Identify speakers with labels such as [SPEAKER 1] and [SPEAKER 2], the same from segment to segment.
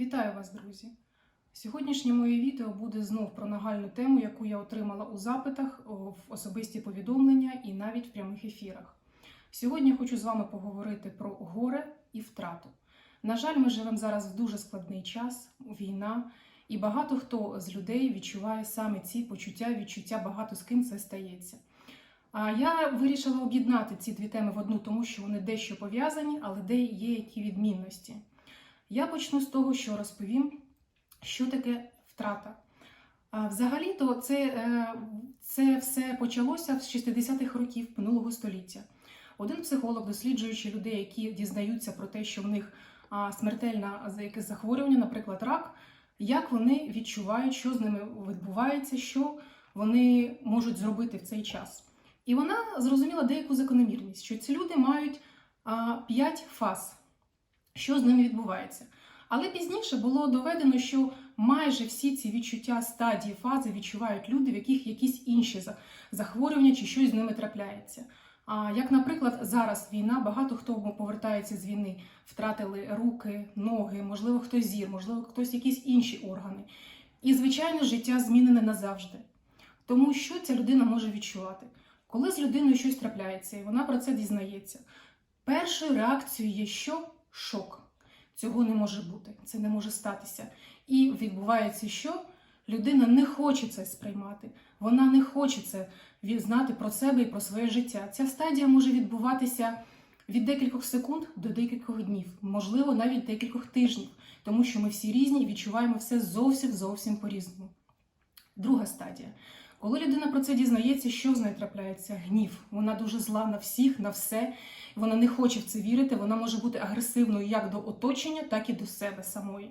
[SPEAKER 1] Вітаю вас, друзі! Сьогоднішнє моє відео буде знов про нагальну тему, яку я отримала у запитах, в особисті повідомлення і навіть в прямих ефірах. Сьогодні я хочу з вами поговорити про горе і втрату. На жаль, ми живемо зараз в дуже складний час, війна, і багато хто з людей відчуває саме ці почуття, відчуття багато з ким це стається. А я вирішила об'єднати ці дві теми в одну, тому що вони дещо пов'язані, але де є які відмінності. Я почну з того, що розповім, що таке втрата. Взагалі-то це, е, це все почалося з 60-х років минулого століття. Один психолог, досліджуючи людей, які дізнаються про те, що в них смертельне за якесь захворювання, наприклад, рак, як вони відчувають, що з ними відбувається, що вони можуть зробити в цей час. І вона зрозуміла деяку закономірність, що ці люди мають 5 фаз що з ними відбувається. Але пізніше було доведено, що майже всі ці відчуття стадії фази відчувають люди, в яких якісь інші захворювання чи щось з ними трапляється. А як, наприклад, зараз війна, багато хто повертається з війни, втратили руки, ноги, можливо, хтось зір, можливо, хтось якісь інші органи. І, звичайно, життя змінене назавжди. Тому що ця людина може відчувати? Коли з людиною щось трапляється, і вона про це дізнається, першою реакцією є що? Шок. Цього не може бути, це не може статися. І відбувається, що людина не хоче це сприймати, вона не хоче це знати про себе і про своє життя. Ця стадія може відбуватися від декількох секунд до декількох днів, можливо, навіть декількох тижнів, тому що ми всі різні і відчуваємо все зовсім зовсім по-різному. Друга стадія. Коли людина про це дізнається, що з нею трапляється? Гнів. Вона дуже зла на всіх, на все. Вона не хоче в це вірити, вона може бути агресивною як до оточення, так і до себе самої.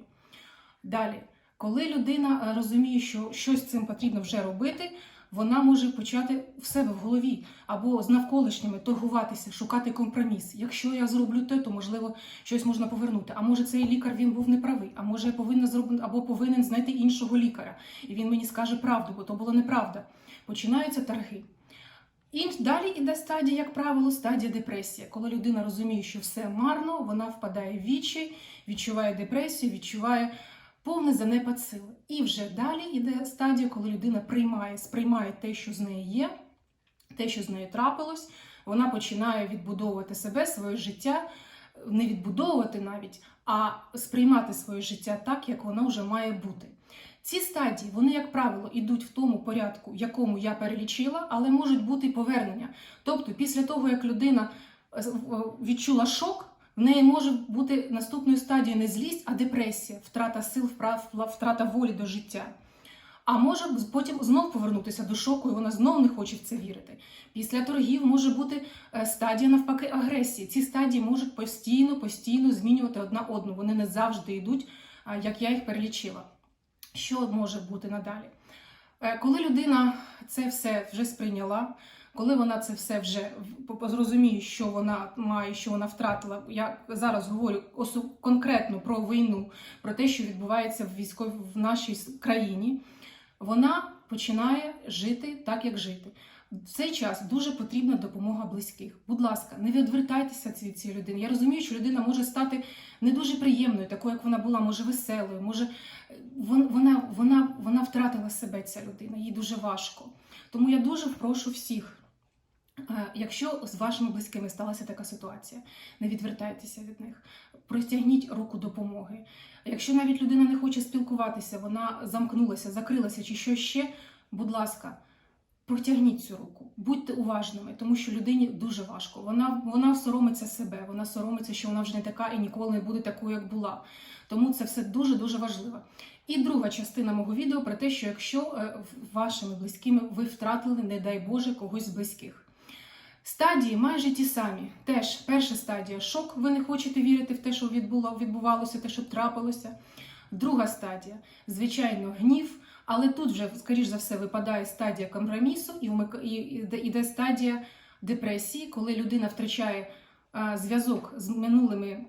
[SPEAKER 1] Далі, коли людина е, розуміє, що щось цим потрібно вже робити, вона може почати в себе в голові або з навколишніми торгуватися, шукати компроміс. Якщо я зроблю те, то можливо щось можна повернути. А може цей лікар він був неправий, а може я повинна зробити або повинен знайти іншого лікаря, і він мені скаже правду, бо то була неправда. Починаються торги. І далі йде стадія, як правило, стадія депресії. Коли людина розуміє, що все марно, вона впадає в відчай, відчуває депресію, відчуває повний занепад сили. І вже далі йде стадія, коли людина приймає, сприймає те, що з нею є, те, що з нею трапилось. Вона починає відбудовувати себе, своє життя, не відбудовувати навіть, а сприймати своє життя так, як воно вже має бути. Ці стадії, вони, як правило, йдуть в тому порядку, якому я перелічила, але можуть бути повернення. Тобто, після того, як людина е, відчула шок, в неї може бути наступною стадією не злість, а депресія, втрата сил, втрата волі до життя. А може потім знов повернутися до шоку, і вона знов не хоче в це вірити. Після торгів може бути е, стадія навпаки агресії. Ці стадії можуть постійно, постійно змінювати одна одну. Вони не завжди йдуть, як я їх перелічила. Що може бути надалі? Е, Коли людина це все вже сприйняла, коли вона це все вже зрозуміє, що вона має, що вона втратила. Я зараз говорю конкретно про війну, про те, що відбувається в військовій в нашій країні. Вона починає жити так, як жити. В цей час дуже потрібна допомога близьких. Будь ласка, не відвертайтеся від цієї людини. Я розумію, що людина може стати не дуже приємною, такою, як вона була, може веселою, може е, вона, вона, вона втратила себе, ця людина, їй дуже важко. Тому я дуже прошу всіх, е, якщо з вашими близькими сталася така ситуація, не відвертайтеся від них, простягніть руку допомоги. Якщо навіть людина не хоче спілкуватися, вона замкнулася, закрилася чи що ще, будь ласка. Протягніть цю руку, будьте уважними, тому що людині дуже важко. Вона, вона соромиться себе, вона соромиться, що вона вже не така і ніколи не буде такою, як була. Тому це все дуже дуже важливо. І друга частина мого відео про те, що якщо е, вашими близькими ви втратили, не дай Боже, когось з близьких. Стадії майже ті самі. Теж перша стадія шок. Ви не хочете вірити в те, що відбуло, відбувалося, те, що трапилося. Друга стадія, звичайно, гнів. Але тут вже, скоріш за все, випадає стадія компромісу і йде- стадія депресії, коли людина втрачає зв'язок з минулими,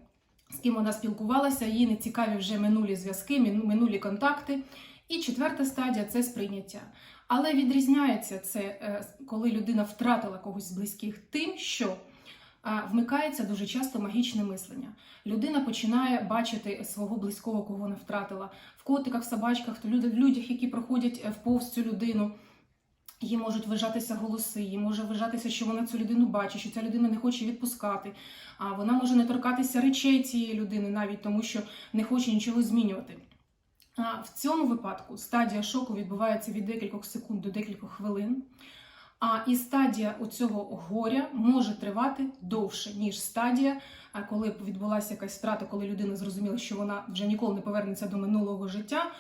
[SPEAKER 1] з ким вона спілкувалася, їй не цікаві вже минулі зв'язки, минулі контакти. І четверта стадія це сприйняття. Але відрізняється це, е, коли людина втратила когось з близьких, тим, що вмикається дуже часто магічне мислення. Людина починає бачити свого близького, кого вона втратила, в котиках, в собачках, в люд- в людях, які проходять е, вповз цю людину. Їй можуть вижатися голоси, їй може вижатися, що вона цю людину бачить, що ця людина не хоче відпускати. А вона може не торкатися речей цієї людини, навіть тому, що не хоче нічого змінювати. А в цьому випадку стадія шоку відбувається від декількох секунд до декількох хвилин. А і стадія у цього горя може тривати довше, ніж стадія, коли відбулася якась втрата, коли людина зрозуміла, що вона вже ніколи не повернеться до минулого життя.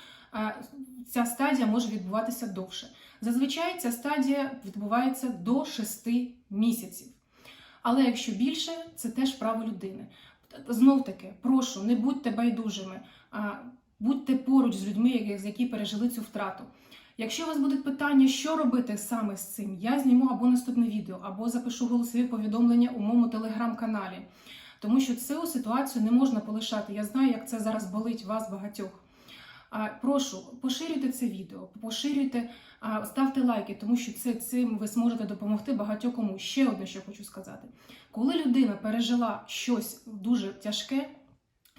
[SPEAKER 1] Ця стадія може відбуватися довше. Зазвичай ця стадія відбувається до 6 місяців. Але якщо більше, це теж право людини. Знов таки, прошу, не будьте байдужими, а будьте поруч з людьми, які пережили цю втрату. Якщо у вас будуть питання, що робити саме з цим, я зніму або наступне відео, або запишу голосові повідомлення у моєму телеграм-каналі. Тому що цю ситуацію не можна полишати. Я знаю, як це зараз болить вас багатьох. Прошу, поширюйте це відео, поширюйте, ставте лайки, тому що це, цим ви зможете допомогти багатьокому. Ще одне, що хочу сказати. Коли людина пережила щось дуже тяжке,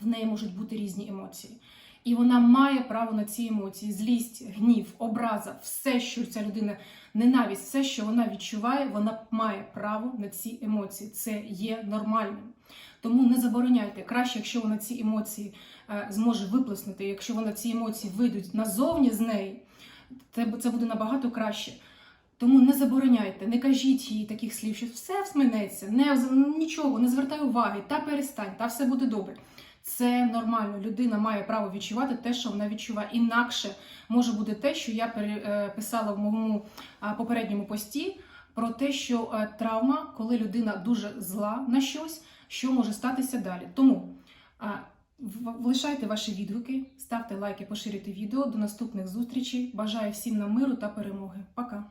[SPEAKER 1] в неї можуть бути різні емоції. І вона має право на ці емоції: злість, гнів, образа, все, що ця людина, ненависть, все, що вона відчуває, вона має право на ці емоції. Це є нормальним. Тому не забороняйте. Краще, якщо вона ці емоції е, зможе виплеснути, якщо вона ці емоції вийдуть назовні з неї, це, буде набагато краще. Тому не забороняйте, не кажіть їй таких слів, що все всминеться, не нічого, не звертай уваги, та перестань, та все буде добре. Це нормально. Людина має право відчувати те, що вона відчуває. Інакше може бути те, що я переписала в моєму попередньому пості про те, що е, травма, коли людина дуже зла на щось, що може статися далі. Тому лишайте ваші відгуки, ставте лайки, поширюйте відео. До наступних зустрічей. Бажаю всім нам миру та перемоги. Пока!